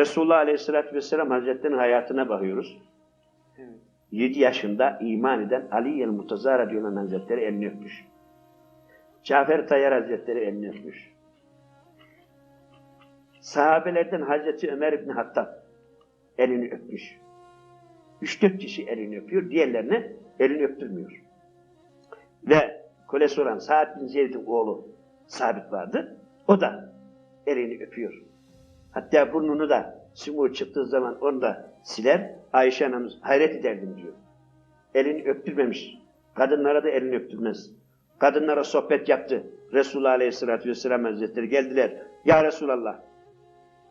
Resulullah Aleyhisselatü Vesselam Hazretleri'nin hayatına bakıyoruz. Evet. 7 yaşında iman eden Ali el Murtaza Radyolan Hazretleri elini öpmüş. Cafer Tayyar Hazretleri elini öpmüş. Sahabelerden Hazreti Ömer İbni Hattab elini öpmüş. 3-4 kişi elini öpüyor, diğerlerine elini öptürmüyor. Ve kölesi olan Sa'd bin Zeyd'in oğlu Sabit vardı. O da elini öpüyor. Hatta burnunu da sümüğü çıktığı zaman onu da siler. Ayşe anamız hayret ederdim diyor. Elini öptürmemiş. Kadınlara da elini öptürmez. Kadınlara sohbet yaptı. Resulullah Aleyhisselatü Vesselam Hazretleri geldiler. Ya Resulallah.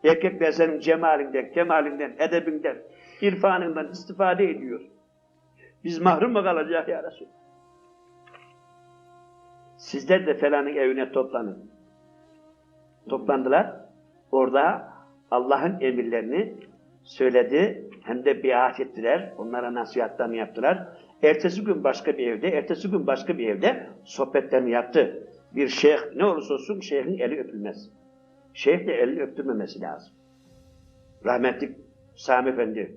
Erkekler senin cemalinden, kemalinden, edebinden, irfanından istifade ediyor. Biz mahrum mu kalacak ya Resulallah? Sizler de falanın evine toplanın. Toplandılar. Orada Allah'ın emirlerini söyledi. Hem de biat ettiler. Onlara nasihatlerini yaptılar. Ertesi gün başka bir evde, ertesi gün başka bir evde sohbetlerini yaptı. Bir şeyh ne olursa olsun şeyhin eli öpülmez. Şeyh de elini öptürmemesi lazım. Rahmetli Sami Efendi,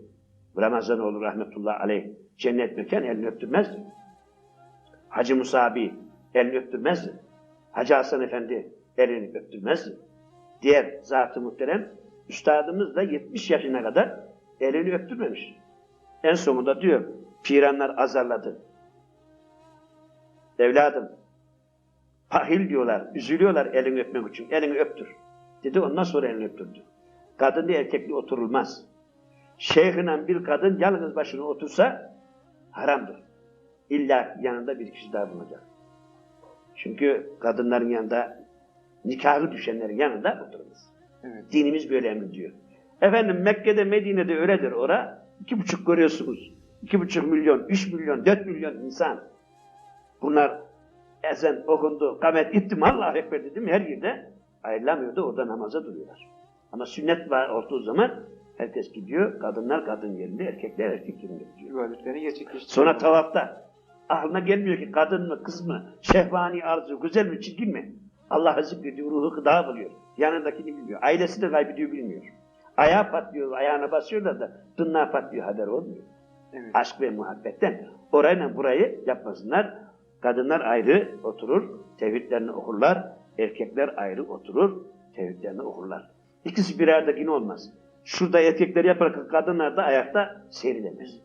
Ramazanoğlu rahmetullahi aleyh, cennet mekan elini öptürmez. Hacı Musa abi elini öptürmezdi. Hacı Hasan Efendi elini öptürmezdi. Diğer zat-ı muhterem, üstadımız da 70 yaşına kadar elini öptürmemiş. En sonunda diyor, piranlar azarladı. Evladım, pahil diyorlar, üzülüyorlar elini öpmek için, elini öptür. Dedi ondan sonra elini öptürdü. Kadınlı erkekli oturulmaz. Şeyhinen bir kadın yalnız başına otursa haramdır. İlla yanında bir kişi daha bulunacak. Çünkü kadınların yanında, nikahı düşenlerin yanında oturmaz. Evet. Dinimiz böyle emrediyor. Efendim Mekke'de, Medine'de öyledir ora. iki buçuk görüyorsunuz. İki buçuk milyon, üç milyon, dört milyon insan. Bunlar ezan okundu, kamet ittim Allahu Ekber dedim her yerde ayrılamıyordu. Orada namaza duruyorlar. Ama sünnet var olduğu zaman herkes gidiyor. Kadınlar kadın yerinde, erkekler erkek yerinde gidiyor. İbadetlerini gerçekleştiriyor. Sonra tavafta aklına gelmiyor ki kadın mı, kız mı, şehvani arzu, güzel mi, çirkin mi? Allah'ı zikrediyor, ruhu gıda buluyor. Yanındakini bilmiyor. Ailesi de kaybediyor, bilmiyor. Ayağı patlıyor, ayağına basıyorlar da dınna patlıyor, haber olmuyor. Evet. Aşk ve muhabbetten. Orayla burayı yapmasınlar. Kadınlar ayrı oturur, tevhidlerini okurlar. Erkekler ayrı oturur, tevhidlerini okurlar. İkisi bir arada yine olmaz. Şurada erkekler yaparken kadınlar da ayakta seyredemez.